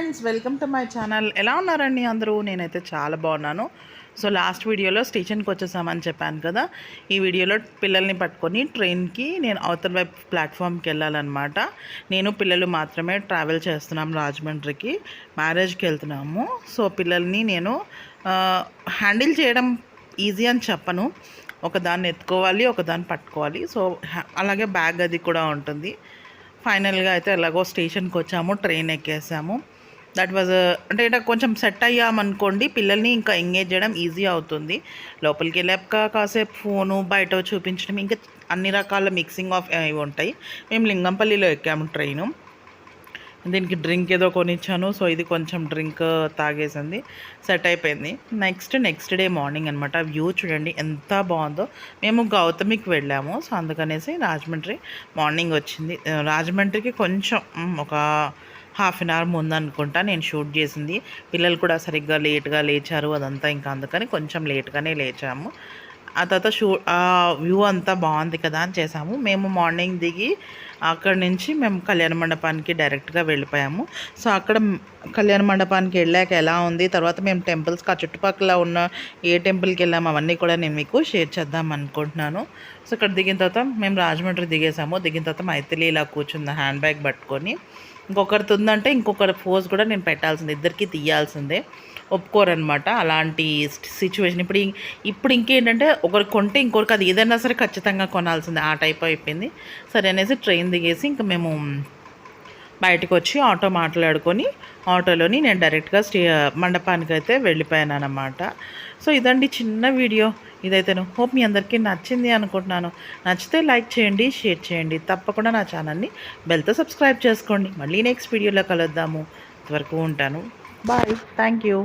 Friends welcome to my channel ఎలా ఉన్నారండి అందరూ? నేనైతే చాలా బాగున్నాను. సో లాస్ట్ వీడియోలో స్టేషన్కి వచ్చేసామని చెప్పాను కదా. ఈ వీడియోలో పిల్లల్ని పట్టుకొని ట్రైన్కి నేను అవతల వైపు ప్లాట్ఫామ్కి వెళ్ళాలన్నమాట. నేను పిల్లలు మాత్రమే ట్రావెల్ చేస్తున్నాం రాజమండ్రికి. మ్యారేజ్కి వెళ్తున్నాము. సో పిల్లల్ని నేను హ్యాండిల్ చేయడం ఈజీ అని చెప్పను. ఒకదాన్ని ఎత్తుకోవాలి ఒకదాన్ని పట్టుకోవాలి. సో అలాగే బ్యాగ్ అది కూడా ఉంటుంది. ఫైనల్గా అయితే ఎలాగో స్టేషన్కి వచ్చాము ట్రైన్ ఎక్కేసాము. దట్ వాజ్ అంటే ఇట్లా కొంచెం సెట్ అయ్యామనుకోండి పిల్లల్ని ఇంకా ఎంగేజ్ చేయడం ఈజీ అవుతుంది. లోపలికి వెళ్ళాక కాసేపు ఫోను బయట చూపించడం ఇంకా అన్ని రకాల మిక్సింగ్ ఆఫ్ ఇవి ఉంటాయి. మేము లింగంపల్లిలో ఎక్కాము ట్రైను దీనికి డ్రింక్ ఏదో కొనిచ్చాను. సో ఇది కొంచెం డ్రింక్ తాగేసింది. సెట్ అయిపోయింది. నెక్స్ట్ నెక్స్ట్ డే మార్నింగ్ అనమాట వ్యూ చూడండి ఎంత బాగుందో. మేము గౌతమికి వెళ్ళాము. సో అందుకనేసి రాజమండ్రి మార్నింగ్ వచ్చింది. రాజమండ్రికి కొంచెం ఒక హాఫ్ అన్ అవర్ ముందు అనుకుంటా నేను షూట్ చేసింది. పిల్లలు కూడా సరిగ్గా లేట్గా లేచారు అదంతా ఇంకా అందుకని కొంచెం లేట్గానే లేచాము. ఆ తర్వాత షూ వ్యూ అంతా బాగుంది కదా అని చేసాము. మేము మార్నింగ్ దిగి అక్కడి నుంచి మేము కళ్యాణ మండపానికి డైరెక్ట్గా వెళ్ళిపోయాము. సో అక్కడ కళ్యాణ మండపానికి వెళ్ళాక ఎలా ఉంది? తర్వాత మేము టెంపుల్స్కి ఆ చుట్టుపక్కల ఉన్న ఏ టెంపుల్కి వెళ్ళాము? అవన్నీ కూడా నేను మీకు షేర్ చేద్దాం అనుకుంటున్నాను. సో ఇక్కడ దిగిన తర్వాత మేము రాజమండ్రి దిగేసాము. దిగిన తర్వాత మైథిలి ఇలా కూర్చుంది హ్యాండ్ బ్యాగ్ పట్టుకొని. ఇంకొకరిది ఉందంటే ఇంకొకరి ఫోజ్ కూడా నేను పెట్టాల్సిందే ఇద్దరికి తీయాల్సిందే. ఒప్పుకోరనమాట అలాంటి సిచ్యువేషన్. ఇప్పుడు ఇప్పుడు ఇంకేంటంటే ఒకరు కొంటే ఇంకొకరికి అది ఏదైనా సరే ఖచ్చితంగా కొనాల్సిందే. ఆ టైప్ అయిపోయింది. సరే అనేసి ట్రైన్ దిగేసి ఇంకా మేము బయటకు వచ్చి ఆటో మాట్లాడుకొని ఆటోలోని నేను డైరెక్ట్గా స్టే మండపానికి అయితే వెళ్ళిపోయాను అనమాట సో ఇదండి చిన్న వీడియో. ఇదైతే హోప్ మీ అందరికీ నచ్చింది అనుకుంటున్నాను. నచ్చితే లైక్ చేయండి షేర్ చేయండి. తప్పకుండా నా ఛానల్ని బెల్తో సబ్స్క్రైబ్ చేసుకోండి. మళ్ళీ నెక్స్ట్ వీడియోలో కలుద్దాము. ఇంతవరకు ఉంటాను. బాయ్. Thank you.